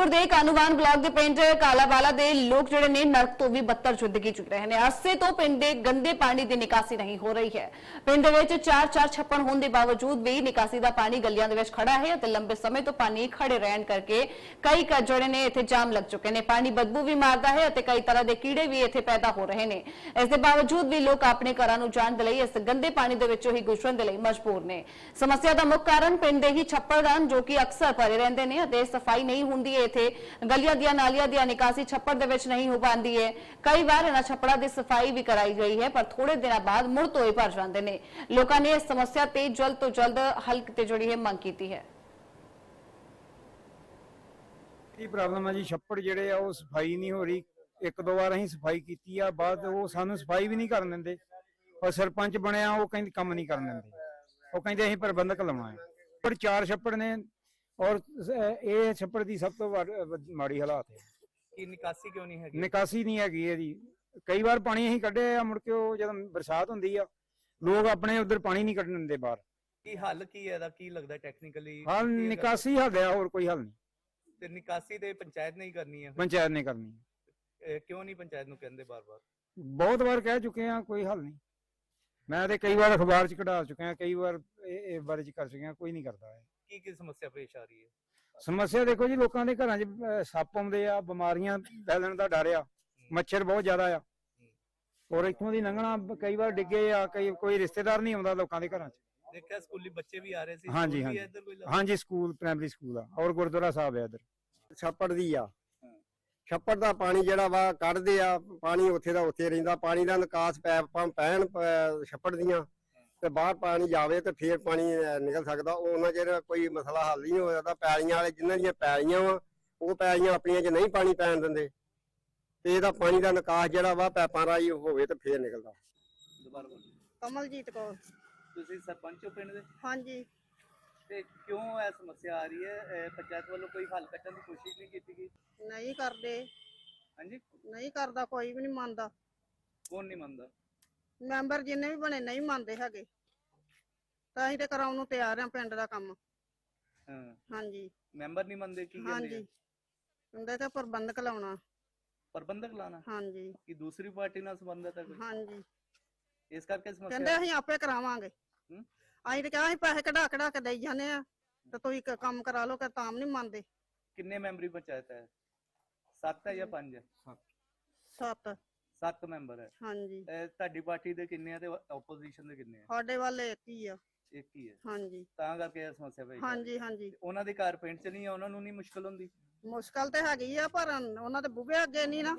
ਗੁਰਦਾਸਪੁਰ ਦੇ ਕਾਨੂੰਵਾਨ ਬਲਾਕ ਦੇ ਪਿੰਡ ਕਾਲਾਵਾਲਾ ਦੇ ਲੋਕ ਜਿਹੜੇ ਨੇ ਨਰਕ ਤੋਂ ਵੀ ਬੱਤਰ ਜ਼ਿੰਦਗੀ ਜੂ ਰਹੇ ਨੇ। ਅਰਸੇ ਤੋਂ ਪਿੰਡ ਦੇ ਗੰਦੇ ਪਾਣੀ ਦੀ ਨਿਕਾਸੀ ਨਹੀਂ ਹੋ ਰਹੀ ਹੈ। ਪਿੰਡ ਵਿੱਚ ਚਾਰ ਚਾਰ ਛੱਪੜ ਹੋਣ ਦੇ ਬਾਵਜੂਦ ਵੀ ਨਿਕਾਸੀ ਦਾ ਪਾਣੀ ਗਲੀਆਂ ਦੇ ਵਿੱਚ ਖੜਾ ਹੈ ਅਤੇ ਲੰਬੇ ਸਮੇਂ ਤੋਂ ਪਾਣੀ ਖੜੇ ਰਹਿਣ ਕਰਕੇ ਕਈ ਘਰ ਜਿਹੜੇ ਨੇ ਇੱਥੇ ਜਾਮ ਲੱਗ ਚੁੱਕੇ ਨੇ। ਪਾਣੀ ਬਦਬੂ ਵੀ ਮਾਰਦਾ ਹੈ ਅਤੇ ਕਈ ਤਰ੍ਹਾਂ ਦੇ ਕੀੜੇ ਵੀ ਇੱਥੇ ਪੈਦਾ ਹੋ ਰਹੇ ਨੇ। ਇਸ ਦੇ ਬਾਵਜੂਦ ਵੀ ਲੋਕ ਆਪਣੇ ਘਰਾਂ ਨੂੰ ਜਾਣ ਦੇ ਲਈ ਇਸ ਗੰਦੇ ਪਾਣੀ ਦੇ ਵਿੱਚੋਂ ਹੀ ਗੁਜ਼ਰਨ ਦੇ ਲਈ ਮਜਬੂਰ ਨੇ। ਸਮੱਸਿਆ ਦਾ ਮੁੱਖ ਕਾਰਨ ਪਿੰਡ ਦੇ ਹੀ ਛੱਪੜ ਹਨ ਜੋ ਕਿ ਅਕਸਰ ਭਰੇ ਰਹਿੰਦੇ ਨੇ ਅਤੇ ਸਫ਼ਾਈ ਨਹੀਂ ਹੁੰਦੀ ਹੈ ਇੱਥੇ ਗਲੀਆਂ ਦੀਆਂ ਨਾਲੀਆਂ ਦੀਆਂ ਨਿਕਾਸੀ ਛੱਪੜ ਦੇ ਵਿੱਚ ਨਹੀਂ ਹੋ ਪਾਉਂਦੀ ਹੈ ਕਈ ਵਾਰ ਇਹਨਾਂ ਛੱਪੜਾਂ ਦੀ ਸਫ਼ਾਈ ਵੀ ਕਰਾਈ ਗਈ ਹੈ, ਪਰ ਥੋੜੇ ਦਿਨਾਂ ਬਾਅਦ ਮੁੜ ਤੋਂ ਹੀ ਭਰ ਜਾਂਦੇ ਨੇ। ਲੋਕਾਂ ਨੇ ਇਸ ਸਮੱਸਿਆ ਤੇ ਜਲਦ ਤੋਂ ਜਲਦ ਹੱਲ ਤੇ ਜਿਹੜੀ ਹੈ ਮੰਗ ਕੀਤੀ ਹੈ। ਕੀ ਪ੍ਰੋਬਲਮ ਹੈ ਜੀ? ਛੱਪੜ ਜਿਹੜੇ ਆ, ਉਹ ਸਫ਼ਾਈ ਨਹੀਂ ਹੋ ਰਹੀ। ਇੱਕ ਦੋ ਵਾਰ ਅਸੀਂ ਸਫ਼ਾਈ ਕੀਤੀ ਆ, ਬਾਅਦ ਉਹ ਸਾਨੂੰ ਸਫ਼ਾਈ ਵੀ ਨਹੀਂ ਕਰਨ ਦਿੰਦੇ। ਔਰ ਸਰਪੰਚ ਬਣਿਆ, ਉਹ ਕਹਿੰਦੇ ਕੰਮ ਨਹੀਂ ਕਰਨ ਦਿੰਦੇ। ਉਹ ਕਹਿੰਦੇ ਅਸੀਂ ਪ੍ਰਬੰਧਕ ਲਵਾਉਣਾ ਹੈ। ਪਰ ਚਾਰ ਛੱਪੜ ਨੇ ਔਰ ਇਹ ਛੱਪੜ ਦੀ ਸਭ ਤੋਂ ਮਾੜੀ ਹਾਲਾਤ ਹੈ। ਕਿ ਨਿਕਾਸੀ ਕਿਉਂ ਨਹੀਂ ਹੈਗੀ? ਨਿਕਾਸੀ ਨਹੀਂ ਹੈਗੀ ਇਹਦੀ। ਕਈ ਵਾਰ ਪਾਣੀ ਅਸੀਂ ਕੱਢਿਆ ਆ ਮੁੜ ਕੇ ਉਹ ਜਦੋਂ ਬਰਸਾਤ ਹੁੰਦੀ ਆ ਲੋਕ ਆਪਣੇ ਉਧਰ ਪਾਣੀ ਨਹੀਂ ਕੱਢਣ ਦਿੰਦੇ ਬਾਹਰ। ਕੀ ਹੱਲ ਕੀ ਹੈ ਇਹਦਾ? ਕੀ ਲੱਗਦਾ ਟੈਕਨੀਕਲੀ ਹਾਂ ਨਿਕਾਸੀ ਹੱਲ ਆ ਹੋਰ ਕੋਈ ਹੱਲ ਨਹੀਂ। ਤੇ ਨਿਕਾਸੀ ਤੇ ਪੰਚਾਇਤ ਨਹੀਂ ਕਰਨੀ ਹੈ। ਪੰਚਾਇਤ ਨੇ ਕਰਨੀ ਕਿਉਂ ਨਹੀਂ ਪੰਚਾਇਤ ਨੂੰ ਕਹਿੰਦੇ ਬਾਰ-ਬਾਰ? ਬਹੁਤ ਵਾਰ ਕਹਿ ਚੁੱਕੇ ਆ ਕੋਈ ਹੱਲ ਨਹੀਂ। ਮੈਂ ਤੇ ਕਈ ਵਾਰ ਅਖਬਾਰ 'ਚ ਕਢਾ ਚੁੱਕਿਆ ਕਈ ਵਾਰ ਇਹ ਬਾਰੇ 'ਚ ਕਰ ਚੁੱਕਿਆ ਕੋਈ ਨਹੀਂ ਕਰਦਾ ਕੀ ਕੀ ਸਮੱਸਿਆ ਪੇਸ਼ ਆ ਰਹੀ ਹੈ? ਸਮੱਸਿਆ ਦੇਖੋ ਜੀ ਲੋਕਾਂ ਦੇ ਘਰਾਂ 'ਚ ਅਹ, ਸੱਪ ਆਉਂਦੇ ਆ ਬਿਮਾਰੀਆਂ ਫੈਲਣ ਦਾ ਡਰ ਆ ਮੱਛਰ ਬਹੁਤ ਜ਼ਿਆਦਾ ਆ। ਔਰ ਇੱਥੋਂ ਦੀ ਲੰਘਣਾ ਬ- ਕਈ ਵਾਰ ਡਿੱਗੇ ਆ ਕਈ ਕੋਈ ਰਿਸ਼ਤੇਦਾਰ ਨਹੀਂ ਆਉਂਦਾ ਲੋਕਾਂ ਦੇ ਘਰਾਂ 'ਚ। ਦੇਖਿਆ ਸਕੂਲੀ ਬੱਚੇ ਵੀ ਆ ਰਹੇ ਸੀ ਹਾਂਜੀ, ਸਕੂਲ ਵੀ ਹਾਂਜੀ। ਇੱਧਰ ਕੋਈ ਲੱਗ- ਹਾਂਜੀ ਸਕੂਲ ਪ੍ਰਾਇਮਰੀ ਸਕੂਲ ਆ ਔਰ ਗੁਰਦੁਆਰਾ ਸਾਹਿਬ ਆ ਇੱਧਰ। ਛੱਪੜ ਦੀ ਆ। ਛੱਪੜ ਦਾ ਪਾਣੀ ਜਿਹੜਾ ਵਾ ਕੱਢਦੇ ਆ ਪਾਣੀ ਉੱਥੇ ਦਾ ਉੱਥੇ ਰਹਿੰਦਾ ਪਾਣੀ ਦਾ ਨਿਕਾਸ ਪੈਪਾਂ ਪੈਣ ਪ- ਛੱਪੜ ਦੀਆਂ। ਤੇ ਬਾਹਰ ਪਾਣੀ ਜਾਵੇ ਤੇ ਫੇਰ ਪਾਣੀ ਨਿਕਲ ਸਕਦਾ। ਉਹ ਉਹਨਾਂ ਚਿਰ ਕੋਈ ਮਸਲਾ ਹੱਲ ਨਹੀਂ ਹੋ ਸਕਦਾ ਪੈਲੀਆਂ ਵਾਲੇ ਜਿਨ੍ਹਾਂ ਦੀਆਂ ਪੈਲੀਆਂ ਵਾ ਉਹ ਪੈਲੀਆਂ ਆਪਣੀਆਂ 'ਚ ਨਹੀਂ ਪਾਣੀ ਪੈਣ ਦਿੰਦੇ। ਤੇ ਇਹਦਾ ਪਾਣੀ ਦਾ ਨਿਕਾਸ ਜਿਹੜਾ ਵਾ ਪੈਪਾਂ ਰਾਹੀਂ ਹੋਵੇ ਤੇ ਫੇਰ ਨਿਕਲਦਾ। ਦੁਬਾਰਾ ਬੋਲੋ। ਕਮਲਜੀਤ ਕੌਰ। ਤੁਸੀਂ ਸਰਪੰਚ ਹੋ ਪਿੰਡ ਦੇ? ਹਾਂਜੀ। ਤੇ ਕਿਉਂ ਇਹ ਸਮੱਸਿਆ ਆ ਰਹੀ ਹੈ? ਪੰਚਾਇਤ ਵੱਲੋਂ ਕੋਈ ਹੱਲ ਕੱਢਣ ਦੀ ਕੋਸ਼ਿਸ਼ ਨਹੀਂ ਕੀਤੀ ਗਈ? ਨਹੀਂ ਕਰਦੇ। ਹਾਂਜੀ। ਨਹੀਂ ਕਰਦਾ ਕੋਈ ਵੀ ਨਹੀਂ ਮੰਨਦਾ। ਕੌਣ ਨਹੀਂ ਮੰਨਦਾ? ਮੈਂਬਰ ਜਿੰਨੇ ਵੀ ਬਣੇ ਨਹੀਂ ਮੰਨਦੇ ਹੈਗੇ। ਤਾਂ ਅਸੀਂ ਤੇ ਕਰਾਉਣ ਨੂੰ ਤਿਆਰ ਆ ਪਿੰਡ ਦਾ ਕੰਮ। ਹਾਂ। ਹਾਂਜੀ। ਮੈਂਬਰ ਨਹੀਂ ਮੰਨਦੇ ਕੀ ਕਹਿੰਦੇ ਹਾਂਜੀ। ਆ? ਉਹਦੇ ਤੇ ਪ੍ਰਬੰਧਕ ਲਾਉਣਾ। ਪ੍ਰਬੰਧਕ ਲਾਣਾ ਹਾਂਜੀ। ਕਿ ਦੂਸਰੀ ਪਾਰਟੀ ਨਾਲ ਸੰਬੰਧਤ ਹੈ ਕੋਈ? ਹਾਂਜੀ। ਇਸ ਕਰਕੇ ਕਹਿੰਦੇ ਸਮੱਸਿਆ ਅਸੀਂ ਆਪੇ ਕਰਾਵਾਂਗੇ। ਹੂੰ? ਅਸੀਂ ਤੇ ਕਿਹਾ ਅਸੀਂ ਪੈਸੇ ਕਢਾ ਕਢਾ ਕੇ ਦੇਈ ਜਾਂਦੇ ਆ। ਤੇ ਤੁਸੀਂ ਇੱਕ ਕੰਮ ਕਰਾ ਲਓ ਕਿ ਤਾਂ ਨਹੀਂ ਮੰਨਦੇ। ਕਿੰਨੇ ਮੈਂਬਰੀ ਪੰਚਾਇਤ ਹੈ? 7 ਹੈ ਜਾਂ 5 ਹੈ ਸੱਤ। 7 ਮੈਂਬਰ ਹੈ। ਹਾਂਜੀ। ਇਹ ਤੁਹਾਡੀ ਪਾਰਟੀ ਦੇ ਕਿੰਨੇ ਆ ਤੇ ਆਪੋਜੀਸ਼ਨ ਦੇ ਕਿੰਨੇ ਆ? ਸਾਡੇ ਵੱਲ ਇੱਕ ਹੀ ਆ। ਇੱਕ ਹੀ ਹੈ। ਹਾਂਜੀ। ਤਾਂ ਕਰਕੇ ਇਹ ਸਮੱਸਿਆ ਪਈ। ਹਾਂਜੀ ਹਾਂਜੀ। ਉਹਨਾਂ ਦੇ ਘਰ ਪਿੰਡ ਚ ਨਹੀਂ ਆ? ਉਹਨਾਂ ਨੂੰ ਨਹੀਂ ਮੁਸ਼ਕਲ ਹੁੰਦੀ? ਮੁਸ਼ਕਲ ਤੇ ਹੈਗੀ ਆ ਪਰ ਉਹਨਾਂ ਦੇ ਬੂਹੇ ਅੱਗੇ ਨਹੀਂ ਨਾ।